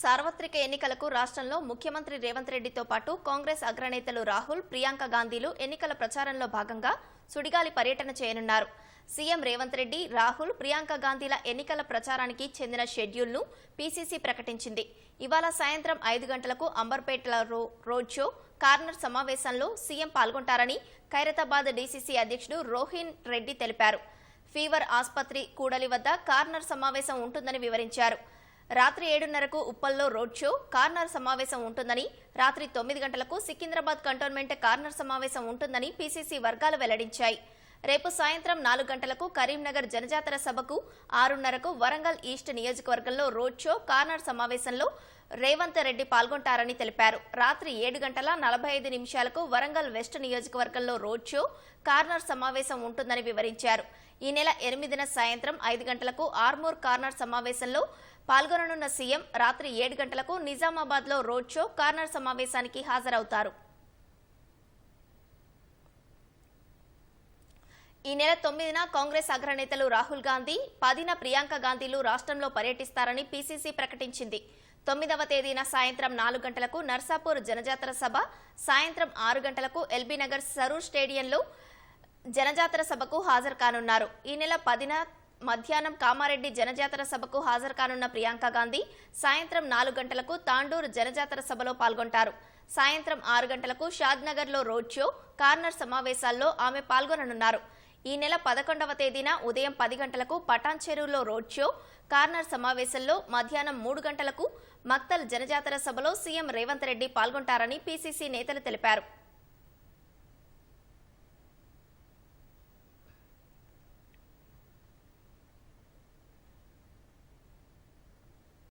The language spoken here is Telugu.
సార్వత్రిక ఎన్నికలకు రాష్ట్రంలో ముఖ్యమంత్రి రేవంత్ రెడ్డితో పాటు కాంగ్రెస్ అగ్రనేతలు రాహుల్ ప్రియాంక గాంధీలు ఎన్నికల ప్రచారంలో భాగంగా సుడిగాలి పర్యటన చేయనున్నారు. సీఎం రేవంత్ రెడ్డి రాహుల్ ప్రియాంక గాంధీల ఎన్నికల ప్రచారానికి చెందిన షెడ్యూల్ను పీసీసీ ప్రకటించింది. ఇవాళ సాయంత్రం ఐదు గంటలకు అంబర్పేటల రోడ్ షో కార్నర్ సమావేశంలో సీఎం పాల్గొంటారని ఖైరతాబాద్ డీసీసీ అధ్యక్షుడు రోహిన్ రెడ్డి తెలిపారు. ఫీవర్ ఆసుపత్రి కూడలి వద్ద కార్నర్ సమావేశం ఉంటుందని వివరించారు. రాత్రి ఏడున్నరకు ఉప్పల్లో రోడ్ షో కార్నర్ సమావేశం ఉంటుందని రాత్రి తొమ్మిది గంటలకు సికింద్రాబాద్ కంటోన్మెంట్ కార్నర్ సమావేశం ఉంటుందని పీసీసీ వర్గాలు వెల్లడించాయి. రేపు సాయంత్రం నాలుగు గంటలకు కరీంనగర్ జనజాతర సభకు ఆరున్నరకు వరంగల్ ఈస్ట్ నియోజకవర్గంలో రోడ్ షో కార్నర్ సమావేశంలో రేవంత్ రెడ్డి పాల్గొంటారని తెలిపారు. రాత్రి ఏడు గంటల నలభై ఐదు నిమిషాలకు వరంగల్ వెస్ట్ నియోజకవర్గంలో రోడ్ షో కార్నర్ సమావేశం ఉంటుందని వివరించారు. ఈ నెల ఎనిమిదిన సాయంత్రం ఐదు గంటలకు ఆర్మూర్ కార్నర్ సమావేశంలో పాల్గొననున్న సీఎం రాత్రి ఏడు గంటలకు నిజామాబాద్లో రోడ్ షో కార్నర్ సమావేశానికి హాజరవుతారు. ఈ నెల తొమ్మిదిన కాంగ్రెస్ అగ్రనేతలు రాహుల్ గాంధీ పదిన ప్రియాంక గాంధీలు రాష్ట్రంలో పర్యటిస్తారని పీసీసీ ప్రకటించింది. తొమ్మిదవ తేదీన సాయంత్రం నాలుగు గంటలకు నర్సాపూర్ జనజాతర సభ సాయంత్రం ఆరు గంటలకు ఎల్బీనగర్ సరూర్ స్టేడియంలో జనజాతర సభకు హాజరు కానున్నారు. ఈ నెల పదిన మధ్యాహ్నం కామారెడ్డి జనజాతర సభకు హాజరు కానున్న ప్రియాంక గాంధీ సాయంత్రం నాలుగు గంటలకు తాండూరు జనజాతర సభలో పాల్గొంటారు. సాయంత్రం ఆరు గంటలకు షాద్నగర్లో రోడ్ షో కార్నర్ సమావేశాల్లో ఆమె పాల్గొననున్నారు. ఈ నెల పదకొండవ తేదీన ఉదయం పది గంటలకు పటాన్ చెరువులో రోడ్ షో కార్నర్ సమావేశంలో మధ్యాహ్నం మూడు గంటలకు మక్తల్ జనజాతర సభలో సీఎం రేవంత్ రెడ్డి పాల్గొంటారని పీసీసీ నేతలు తెలిపారు.